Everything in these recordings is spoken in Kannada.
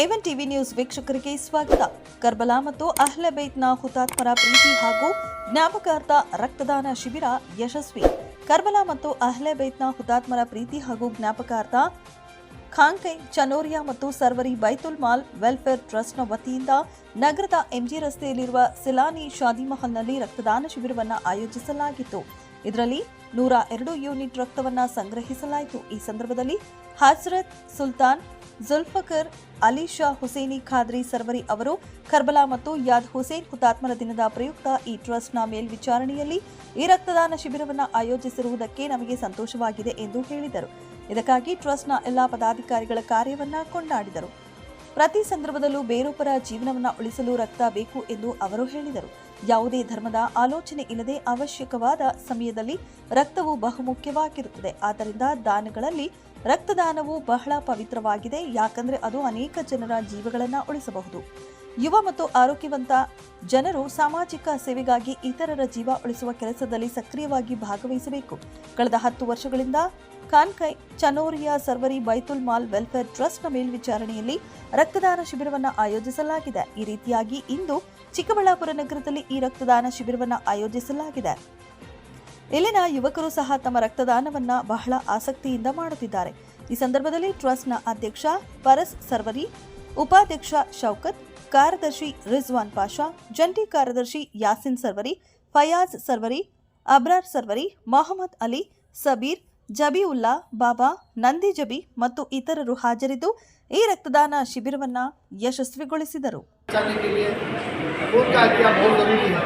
ಏವನ್ ಟಿವಿ ನ್ಯೂಸ್ ವೀಕ್ಷಕರಿಗೆ ಸ್ವಾಗತ. ಕರ್ಬಲಾ ಮತ್ತು ಅಹ್ಲಬೈತ್ನ ಹುತಾತ್ಮರ ಪ್ರೀತಿ ಹಾಗೂ ಜ್ಞಾಪಕಾರ್ಥ ರಕ್ತದಾನ ಶಿಬಿರ ಯಶಸ್ವಿ. ಕರ್ಬಲಾ ಮತ್ತು ಅಹ್ಲಬೈತ್ನ ಹುತಾತ್ಮರ ಪ್ರೀತಿ ಹಾಗೂ ಜ್ಞಾಪಕಾರ್ಥ ಖಾಂಕೈ ಚನೋರಿಯಾ ಮತ್ತು ಸರ್ವರಿ ಬೈತುಲ್ ಮಾಲ್ ವೆಲ್ಫೇರ್ ಟ್ರಸ್ಟ್ನ ವತಿಯಿಂದ ನಗರದ ಎಂಜಿ ರಸ್ತೆಯಲ್ಲಿರುವ ಸಿಲಾನಿ ಶಾದಿ ಮಹಲ್ನಲ್ಲಿ ರಕ್ತದಾನ ಶಿಬಿರವನ್ನು ಆಯೋಜಿಸಲಾಗಿತ್ತು. ಇದರಲ್ಲಿ ನೂರ ಎರಡು ಯೂನಿಟ್ ರಕ್ತವನ್ನು ಸಂಗ್ರಹಿಸಲಾಯಿತು. ಈ ಸಂದರ್ಭದಲ್ಲಿ ಹಜರತ್ ಸುಲ್ತಾನ್ ಜುಲ್ಫಕರ್, ಅಲಿ ಶಾ ಹುಸೇನಿ ಖಾದ್ರಿ ಸರ್ವರಿ ಅವರು, ಕರ್ಬಲಾ ಮತ್ತು ಯಾದ್ ಹುಸೇನ್ ಹುತಾತ್ಮರ ದಿನದ ಪ್ರಯುಕ್ತ ಈ ಟ್ರಸ್ಟ್ನ ಮೇಲ್ವಿಚಾರಣೆಯಲ್ಲಿ ಈ ರಕ್ತದಾನ ಶಿಬಿರವನ್ನು ಆಯೋಜಿಸಿರುವುದಕ್ಕೆ ನಮಗೆ ಸಂತೋಷವಾಗಿದೆ ಎಂದು ಹೇಳಿದರು. ಇದಕ್ಕಾಗಿ ಟ್ರಸ್ಟ್ನ ಎಲ್ಲಾ ಪದಾಧಿಕಾರಿಗಳ ಕಾರ್ಯವನ್ನು ಕೊಂಡಾಡಿದರು. ಪ್ರತಿ ಸಂದರ್ಭದಲ್ಲೂ ಬೇರೊಬ್ಬರ ಜೀವನವನ್ನ ಉಳಿಸಲು ರಕ್ತ ಬೇಕು ಎಂದು ಅವರು ಹೇಳಿದರು. ಯಾವುದೇ ಧರ್ಮದ ಆಲೋಚನೆ ಇಲ್ಲದೆ ಅವಶ್ಯಕವಾದ ಸಮಯದಲ್ಲಿ ರಕ್ತವು ಬಹುಮುಖ್ಯವಾಗಿರುತ್ತದೆ. ಆದ್ದರಿಂದ ದಾನಗಳಲ್ಲಿ ರಕ್ತದಾನವು ಬಹಳ ಪವಿತ್ರವಾಗಿದೆ. ಯಾಕಂದ್ರೆ ಅದು ಅನೇಕ ಜನರ ಜೀವಗಳನ್ನು ಉಳಿಸಬಹುದು. ಯುವ ಮತ್ತು ಆರೋಗ್ಯವಂತ ಜನರು ಸಾಮಾಜಿಕ ಸೇವೆಗಾಗಿ ಇತರರ ಜೀವ ಉಳಿಸುವ ಕೆಲಸದಲ್ಲಿ ಸಕ್ರಿಯವಾಗಿ ಭಾಗವಹಿಸಬೇಕು. ಕಳೆದ ಹತ್ತು ವರ್ಷಗಳಿಂದ ಖಾನ್ಕೈ ಚನೋರಿಯಾ ಸರ್ವರಿ ಬೈತುಲ್ ಮಾಲ್ ವೆಲ್ಫೇರ್ ಟ್ರಸ್ಟ್ನ ಮೇಲ್ವಿಚಾರಣೆಯಲ್ಲಿ ರಕ್ತದಾನ ಶಿಬಿರವನ್ನು ಆಯೋಜಿಸಲಾಗಿದೆ. ಈ ರೀತಿಯಾಗಿ ಇಂದು ಚಿಕ್ಕಬಳ್ಳಾಪುರ ನಗರದಲ್ಲಿ ಈ ರಕ್ತದಾನ ಶಿಬಿರವನ್ನು ಆಯೋಜಿಸಲಾಗಿದೆ. ಇಲ್ಲಿನ ಯುವಕರು ಸಹ ತಮ್ಮ ರಕ್ತದಾನವನ್ನ ಬಹಳ ಆಸಕ್ತಿಯಿಂದ ಮಾಡುತ್ತಿದ್ದಾರೆ. ಈ ಸಂದರ್ಭದಲ್ಲಿ ಟ್ರಸ್ಟ್ನ ಅಧ್ಯಕ್ಷ ಪರಸ್ ಸರ್ವರಿ, ಉಪಾಧ್ಯಕ್ಷ ಶೌಕತ್ ಕಾರ್ಯದರ್ಶಿ ರಿಜ್ವಾನ್ ಪಾಷಾ ಜಂಟಿ ಕಾರ್ಯದರ್ಶಿ ಯಾಸಿನ್ ಸರ್ವರಿ ಫಯಾಜ್ ಸರ್ವರಿ ಅಬ್ರಾರ್ ಸರ್ವರಿ ಮೊಹಮ್ಮದ್ ಅಲಿ ಸಬೀರ್ ಜಬೀವುಲ್ಲಾ ಬಾಬಾ ನಂದಿ ಜಬಿ ಮತ್ತು ಇತರರು ಹಾಜರಿದ್ದು ಈ ರಕ್ತದಾನ ಶಿಬಿರವನ್ನ ಯಶಸ್ವಿಗೊಳಿಸಿದರು बचाने के लिए खून का हत्या बहुत ज़रूरी है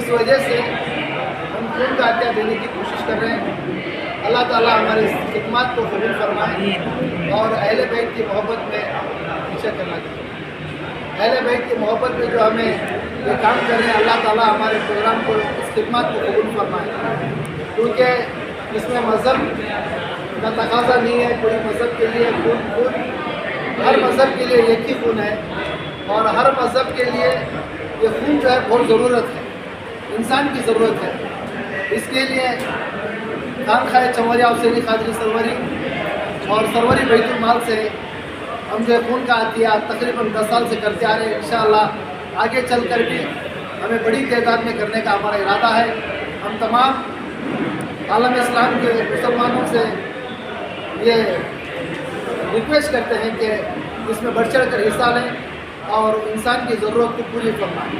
इस वजह से हम खून का हत्या देने की कोशिश कर रहे हैं अल्लाह ताला हमारे इस खिदमत को कबूल फरमाए और अहले बैत की मोहब्बत में पीछे करना चाहिए अहले बैत की मोहब्बत में जो हमें ये काम कर रहे हैं, अल्लाह ताला हमारे प्रोग्राम को इस खिदमत को कबूल फरमाए। क्योंकि इसमें मज़हब का तकाजा नहीं है कोई मज़हब के लिए खून खून, हर मज़हब के लिए एक ही खून है और हर मज़हब के लिए ये खून जो है बहुत ज़रूरत है, इंसान की ज़रूरत है। इसके लिए खान खाए चमरिया चंवरिया हुसैनी खादरी सरवरी और सरवरी बैतुल माल से हम जो है खून का अतिया तकरीबन दस साल से करते आ रहे हैं इन आगे चल कर भी हमें बड़ी तादाद में करने का हमारा इरादा है। हम तमाम आलम इस्लाम के मुसलमानों से ये रिक्वेस्ट करते हैं कि इसमें बढ़ चढ़ कर हिस्सा लें और इंसान की ज़रूरत को पूरी फरमाएँ।